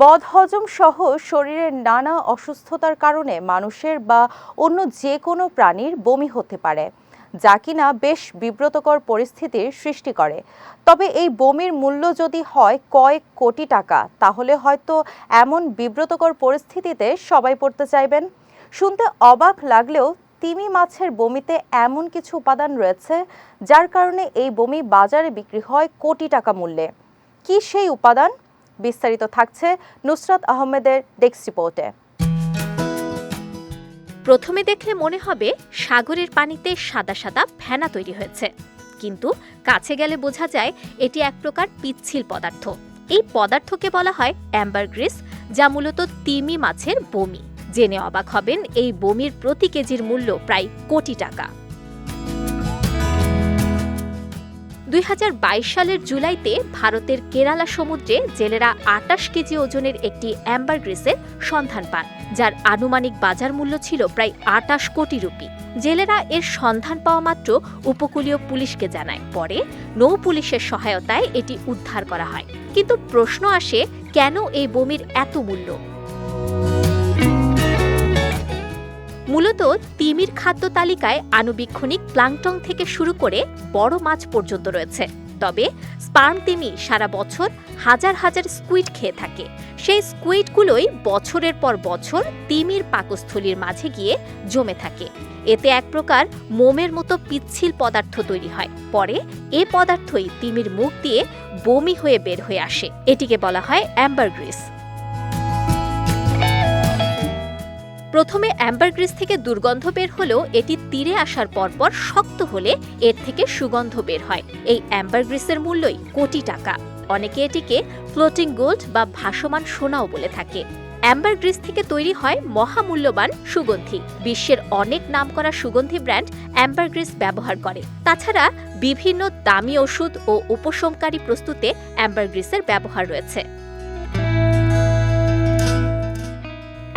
বদহজম সহ শরীরের নানা অসুস্থতার কারণে মানুষের বা অন্য যে কোনো প্রাণীর বমি হতে পারে, যা কিনা বেশ বিব্রতকর পরিস্থিতির সৃষ্টি করে। তবে এই বমির মূল্য যদি হয় কয়েক কোটি টাকা, তাহলে হয়তো এমন বিব্রতকর পরিস্থিতিতে সবাই পড়তে চাইবেন। শুনতে অবাক লাগলেও তিমি মাছের বমিতে এমন কিছু উপাদান রয়েছে, যার কারণে এই বমি বাজারে বিক্রি হয় কোটি টাকা মূল্যে। কি সেই উপাদান? বিস্তারিত থাকছে নুসরাত আহমেদের ডেস্ক রিপোর্টে। প্রথমে দেখলে মনে হবে সাগরের পানিতে সাদা সাদা ফেনা তৈরি হয়েছে। কিন্তু কাছে গেলে বোঝা যায় এটি এক প্রকার পিচ্ছিল পদার্থ। এই পদার্থকে বলা হয় অ্যাম্বারগ্রিস যা মূলত তিমি মাছের বমি। জেনে অবাক হবেন এই বমির প্রতি কেজির মূল্য প্রায় কোটি টাকা। দুই হাজার বাইশ সালের জুলাইতে ভারতের কেরালা সমুদ্রে জেলেরা আটাশ কেজি ওজনের একটি অ্যাম্বারগ্রিসের সন্ধান পান, যার আনুমানিক বাজার মূল্য ছিল প্রায় আটাশ কোটি রুপি। জেলেরা এর সন্ধান পাওয়া মাত্র উপকূলীয় পুলিশকে জানায়। পরে নৌ পুলিশের সহায়তায় এটি উদ্ধার করা হয়। কিন্তু প্রশ্ন আসে, কেন এই বমির এত মূল্য? মূলত তিমির খাদ্য তালিকায় আনুবীক্ষণিক প্লাংটং থেকে শুরু করে বড় মাছ পর্যন্ত রয়েছে। তবে স্পার্ম তিমি সারা বছর হাজার হাজার স্কুইড খেয়ে থাকে। সেই স্কুইডগুলোই বছরের পর বছর তিমির পাকস্থলীর মাঝে গিয়ে জমে থাকে। এতে এক প্রকার মোমের মতো পিচ্ছিল পদার্থ তৈরি হয়। পরে এ পদার্থই তিমির মুখ দিয়ে বমি হয়ে বের হয়ে আসে। এটিকে বলা হয় অ্যাম্বারগ্রিস। প্রথমে অ্যাম্বারগ্রিস থেকে দুর্গন্ধ বের হলেও এটি তীরে আসার পরপর শক্ত হলে এর থেকে সুগন্ধ বের হয়। এই অ্যাম্বারগ্রিসের মূল্যই কোটি টাকা। অনেকে এটিকে ফ্লোটিং গোল্ড বা ভাসমান সোনাও বলে থাকে। অ্যাম্বারগ্রিস থেকে তৈরি হয় মহামূল্যবান সুগন্ধি। বিশ্বের অনেক নামকরা সুগন্ধি ব্র্যান্ড অ্যাম্বারগ্রিস ব্যবহার করে। তাছাড়া বিভিন্ন দামি ওষুধ ও উপশমকারী প্রস্তুতে অ্যাম্বারগ্রিসের ব্যবহার রয়েছে।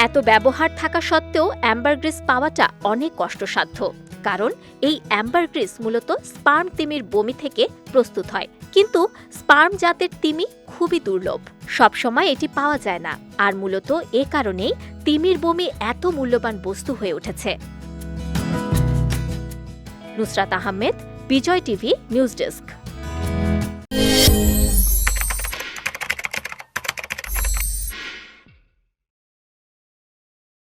এত ব্যবহার থাকা সত্ত্বেও অ্যাম্বারগ্রিস পাওয়াটা অনেক কষ্টসাধ্য। কারণ এই অ্যাম্বারগ্রিস মূলত স্পার্ম তিমির বমি থেকে প্রস্তুত হয়। কিন্তু স্পার্ম জাতের তিমি খুবই দুর্লভ। সবসময় এটি পাওয়া যায় না। আর মূলত এ কারণেই তিমির বমি এত মূল্যবান বস্তু হয়ে উঠেছে। Nusrat Ahmed, Bijoy TV, news desk.